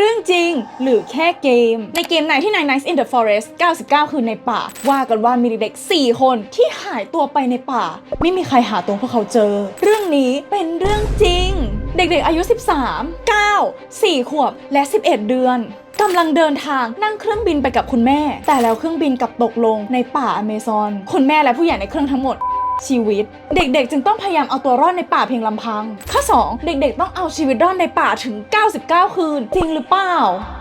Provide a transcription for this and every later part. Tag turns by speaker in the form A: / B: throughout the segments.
A: เรื่องจริงหรือแค่เกม ในเกมไหนที่ Nine Nights in the Forest 99 คืนในป่า ว่ากันว่ามีเด็ก 4 คนที่หายตัวไปในป่า ไม่มีใครหาตัวพวกเขาเจอ เรื่องนี้เป็นเรื่องจริง เด็กๆอายุ 13 9 4 ขวบและ 11 เดือนกำลังเดินทางนั่งเครื่องบินไปกับคุณแม่ แต่แล้วเครื่องบินกลับตกลงในป่าอเมซอน คุณแม่และผู้ใหญ่ในเครื่องทั้งหมด ชีวิต เด็กๆ จึงต้องพยายามเอาตัวรอดในป่าเพียงลำพัง ข้อ 2 เด็กๆ ต้องเอาชีวิตรอดในป่าถึง 99 คืน จริงหรือเปล่า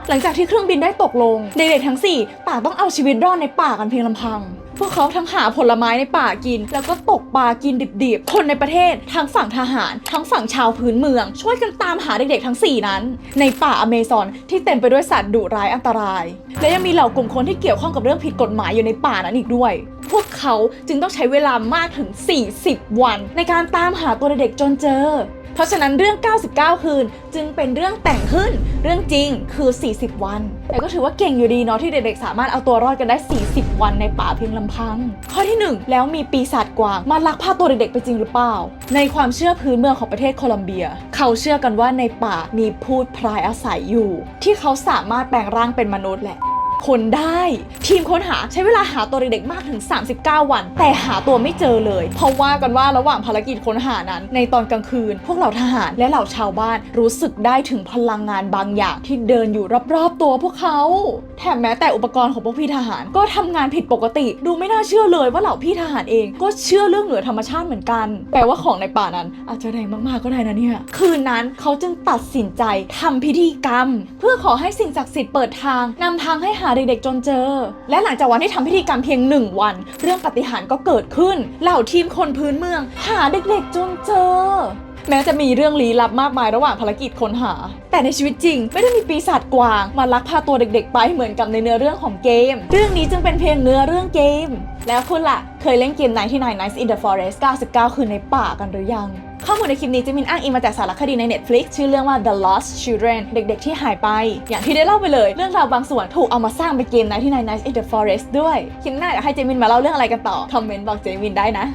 A: หลังจากที่เครื่องบินได้ตกลง เด็กๆ ทั้ง 4 ต่างต้องเอาชีวิตรอดในป่ากันเพียงลำพัง พวกเขาทั้งหาผลไม้ในป่ากิน แล้วก็ตกปลากินดิบๆ คนในประเทศ ทั้งฝั่งทหาร ทั้งฝั่งชาวพื้นเมือง ช่วยกันตามหาเด็กๆ ทั้ง 4 นั้น ในป่าอเมซอนที่เต็มไปด้วยสัตว์ดุร้ายอันตราย และยังมีเหล่ากลุ่มคนที่เกี่ยวข้องกับเรื่องผิดกฎหมายอยู่ในป่านั้นอีกด้วย พวกเขาจึงต้องใช้เวลามากถึง 40 วัน ในการตามหาตัวเด็กจนเจอ เพราะฉะนั้นเรื่อง 99 คืนจึงเป็นเรื่องแต่งขึ้น เรื่องจริงคือ 40 วัน แต่ก็ถือว่าเก่งอยู่ดีเนาะที่เด็กๆ สามารถเอาตัวรอดกันได้ 40 วันในป่าเพียงลำพัง ข้อที่ 1 แล้วมีปีศาจกวางมาลักพาตัวเด็กๆไปจริงหรือเปล่า ในความเชื่อพื้นเมืองของประเทศโคลัมเบีย เขาเชื่อกันว่าในป่ามีพูดพรายอาศัยอยู่ ที่เขาสามารถแปลงร่างเป็นมนุษย์แหละ คนได้ ทีมค้นหาใช้เวลาหาตัวเด็กๆมากถึง 39 วัน แต่หาตัวไม่เจอเลย เพราะว่ากันว่าระหว่างภารกิจค้นหานั้น ในตอนกลางคืน พวกเหล่าทหารและเหล่าชาวบ้านรู้สึกได้ถึงพลังงานบางอย่างที่เดินอยู่รอบๆตัวพวกเขาแถมแม้แต่อุปกรณ์ของพวกพี่ทหารก็ทำงานผิดปกติ ดูไม่น่าเชื่อเลยว่าเหล่าพี่ทหารเองก็เชื่อเรื่องเหนือธรรมชาติเหมือนกัน แปลว่าของในป่านั้น อาจจะแรงมาก ๆ ก็ได้นะเนี่ย คืนนั้นเขาจึงตัดสินใจทำพิธีกรรม เพื่อขอให้สิ่งศักดิ์สิทธิ์เปิดทางนำทางให้หาาเด็กๆจนเจอ และหลังจากวันที่ทำพิธีกรรมเพียงหนึ่งวัน เรื่องปฏิหารก็เกิดขึ้น เหล่าทีมคนพื้นเมือง หาเด็กๆจนเจอ แม้จะมีเรื่องลี้ลับมากมายระหว่างภารกิจค้นหา แต่ในชีวิตจริง ไม่ได้มีปีศาจกวาง มาลักพาตัวเด็กๆ ไปเหมือนกับในเนื้อเรื่องของเกม เรื่องนี้จึงเป็นเพียงเนื้อเรื่องเกม แล้วคุณล่ะเคยเล่นเกม99 Nights in the Forest 99 คืนในป่ากันหรือยัง ข้อมูลในคลิปนี้จะมินอ้างอิงมาจากสารคดีใน Netflix ชื่อเรื่องว่า The Lost Children เด็กๆ ที่หายไป อย่างที่ได้เล่าไปเลย เรื่องราวบางส่วนถูกเอามาสร้างเป็นเกม99 Nights in the Forest ด้วย คลิปหน้าอยากให้เจมินมาเล่าเรื่องอะไรกันต่อ คอมเมนต์บอกเจมินได้นะ